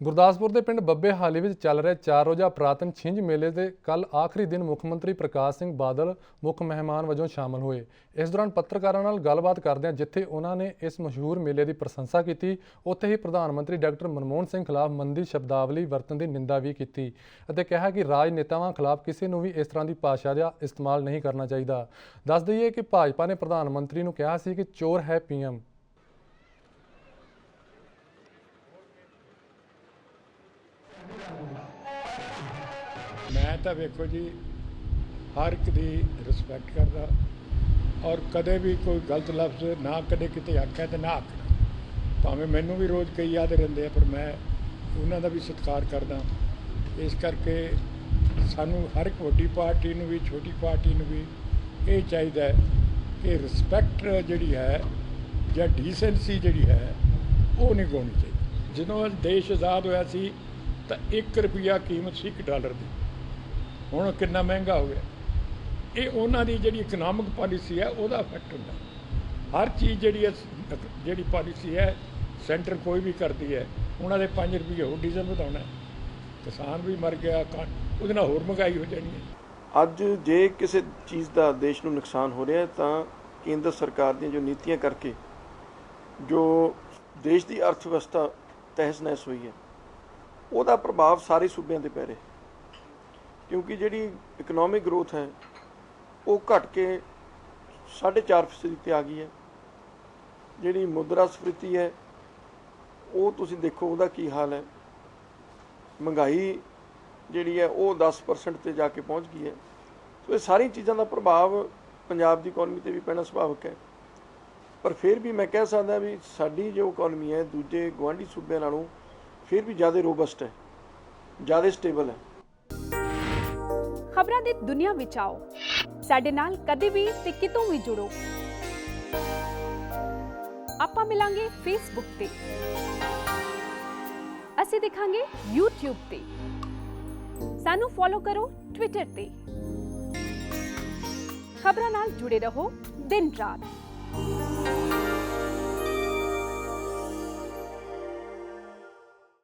ਗੁਰਦਾਸਪੁਰ ਦੇ ਪਿੰਡ ਬੱਬੇ ਹਾਲੀ ਵਿੱਚ ਚੱਲ ਰਹੇ ਚਾਰ ਰੋਜ਼ਾ ਪ੍ਰਾਤਨ ਛਿੰਝ ਮੇਲੇ ਦੇ ਕੱਲ ਆਖਰੀ ਦਿਨ ਮੁੱਖ ਮੰਤਰੀ ਪ੍ਰਕਾਸ਼ ਸਿੰਘ ਬਾਦਲ, ਮੁੱਖ ਮਹਿਮਾਨ ਵਜੋਂ ਸ਼ਾਮਲ ਹੋਏ। ਇਸ ਦੌਰਾਨ ਪੱਤਰਕਾਰਾਂ ਨਾਲ ਗੱਲਬਾਤ ਕਰਦਿਆਂ ਜਿੱਥੇ ਉਹਨਾਂ ਨੇ ਇਸ ਮਸ਼ਹੂਰ ਮੇਲੇ ਦੀ ਪ੍ਰਸ਼ੰਸਾ ਕੀਤੀ, ਉੱਥੇ ਹੀ ਪ੍ਰਧਾਨ ਮੰਤਰੀ ਡਾਕਟਰ ਮਨਮੋਹਨ ਸਿੰਘ ਖਿਲਾਫ ਮੰਦੀ ਸ਼ਬਦਾਵਲੀ ਵਰਤਣ ਦੀ ਨਿੰਦਾ ਵੀ ਕੀਤੀ ਅਤੇ ਕਿਹਾ ਕਿ ਰਾਜਨੇਤਾਵਾਂ ਖਿਲਾਫ ਕਿਸੇ ਨੂੰ ਵੀ ਇਸ ਤਰ੍ਹਾਂ ਦੀ ਭਾਸ਼ਾ ਦਾ ਇਸਤੇਮਾਲ ਨਹੀਂ ਕਰਨਾ ਚਾਹੀਦਾ। ਦੱਸ ਦਈਏ ਕਿ ਭਾਜਪਾ ਨੇ ਪ੍ਰਧਾਨ ਮੰਤਰੀ ਨੂੰ ਕਿਹਾ ਸੀ ਕਿ ਚੋਰ ਹੈ ਪੀਐਮ। ਮੈਂ ਤਾਂ ਵੇਖੋ ਜੀ, ਹਰ ਇੱਕ ਦੀ ਰਿਸਪੈਕਟ ਕਰਦਾ ਔਰ ਕਦੇ ਵੀ ਕੋਈ ਗਲਤ ਲਫ਼ਜ਼ ਨਾ ਕਦੇ ਕਿਤੇ ਆਖਿਆ ਤੇ ਨਾ ਆਖਣਾ ਭਾਵੇਂ ਮੈਨੂੰ ਵੀ ਰੋਜ਼ ਕਈ ਯਾਦ ਰਹਿੰਦੇ ਆ, ਪਰ ਮੈਂ ਉਹਨਾਂ ਦਾ ਵੀ ਸਤਿਕਾਰ ਕਰਦਾ। ਇਸ ਕਰਕੇ ਸਾਨੂੰ ਹਰ ਇੱਕ ਵੱਡੀ ਪਾਰਟੀ ਨੂੰ ਵੀ, ਛੋਟੀ ਪਾਰਟੀ ਨੂੰ ਵੀ ਇਹ ਚਾਹੀਦਾ ਹੈ ਕਿ ਰਿਸਪੈਕਟ ਜਿਹੜੀ ਹੈ ਜਾਂ ਡੀਸੈਂਸੀ ਜਿਹੜੀ ਹੈ, ਉਹ ਨਹੀਂ ਗਾਉਣੀ ਚਾਹੀਦੀ। ਜਦੋਂ ਦੇਸ਼ ਆਜ਼ਾਦ ਹੋਇਆ ਸੀ ਤਾਂ 1 ਰੁਪਿਆ ਕੀਮਤ ਸੀ 1 ਡਾਲਰ ਦੀ। ਹੁਣ ਕਿੰਨਾ ਮਹਿੰਗਾ ਹੋ ਗਿਆ। ਇਹ ਉਹਨਾਂ ਦੀ ਜਿਹੜੀ ਇਕਨੋਮਿਕ ਪਾਲਿਸੀ ਹੈ, ਉਹਦਾ ਇਫੈਕਟ ਹੁੰਦਾ। ਹਰ ਚੀਜ਼ ਜਿਹੜੀ ਹੈ, ਜਿਹੜੀ ਪਾਲਿਸੀ ਹੈ ਸੈਂਟਰ ਕੋਈ ਵੀ ਕਰਦੀ ਹੈ, ਉਹਨਾਂ ਦੇ 5 ਰੁਪਏ ਹੋਰ ਡੀਜ਼ਲ ਵਧਾਉਣਾ ਕਿਸਾਨ ਵੀ ਮਰ ਗਿਆ ਉਹਦੇ ਨਾਲ ਹੋਰ ਮਹਿੰਗਾਈ ਹੋ ਜਾਣੀ ਹੈ। ਅੱਜ ਜੇ ਕਿਸੇ ਚੀਜ਼ ਦਾ ਦੇਸ਼ ਨੂੰ ਨੁਕਸਾਨ ਹੋ ਰਿਹਾ ਤਾਂ ਕੇਂਦਰ ਸਰਕਾਰ ਦੀਆਂ ਜੋ ਨੀਤੀਆਂ ਕਰਕੇ ਜੋ ਦੇਸ਼ ਦੀ ਅਰਥ ਵਿਵਸਥਾ ਤਹਿਸ ਨਹਿਸ ਹੋਈ ਹੈ ਉਹਦਾ ਪ੍ਰਭਾਵ ਸਾਰੇ ਸੂਬਿਆਂ ਤੇ ਪੈ ਰਿਹਾ ਕਿਉਂਕਿ ਜਿਹੜੀ ਇਕਨੋਮਿਕ ਗਰੋਥ ਹੈ, ਉਹ ਘਟ ਕੇ 4.5% ਤੇ ਆ ਗਈ ਹੈ। ਜਿਹੜੀ ਮੁਦਰਾ ਸਫੀਤੀ ਹੈ, ਉਹ ਤੁਸੀਂ ਦੇਖੋ ਉਹਦਾ ਕੀ ਹਾਲ ਹੈ। ਮਹਿੰਗਾਈ ਜਿਹੜੀ ਹੈ, ਉਹ 10% ਤੇ ਜਾ ਕੇ ਪਹੁੰਚ ਗਈ ਹੈ। ਸੋ ਇਹ ਸਾਰੀਆਂ ਚੀਜ਼ਾਂ ਦਾ ਪ੍ਰਭਾਵ ਪੰਜਾਬ ਦੀ ਇਕਨੋਮੀ ਤੇ ਵੀ ਪੈਣਾ ਸੁਭਾਵਿਕ ਹੈ। ਪਰ ਫਿਰ ਵੀ ਮੈਂ ਕਹਿ ਸਕਦਾ ਵੀ ਸਾਡੀ ਜੋ ਇਕਨੋਮੀ ਹੈ, ਦੂਜੇ ਗੁਆਂਢੀ ਸੂਬਿਆਂ ਨਾਲੋਂ ਫਿਰ ਵੀ ਜ਼ਿਆਦਾ ਰੋਬਸਟ ਹੈ, ਜ਼ਿਆਦਾ ਸਟੇਬਲ ਹੈ। ਖਬਰਾਂ ਦੀ ਦੁਨੀਆ ਵਿੱਚ ਆਓ। ਸਾਡੇ ਨਾਲ ਕਦੇ ਵੀ ਤੇ ਕਿਤੋਂ ਵੀ ਜੁੜੋ। ਆਪਾਂ ਮਿਲਾਂਗੇ ਫੇਸਬੁੱਕ ਤੇ। ਅਸੀਂ ਦਿਖਾਂਗੇ YouTube ਤੇ। ਸਾਨੂੰ ਫੋਲੋ ਕਰੋ Twitter ਤੇ। ਖਬਰਾਂ ਨਾਲ ਜੁੜੇ ਰਹੋ ਦਿਨ ਰਾਤ।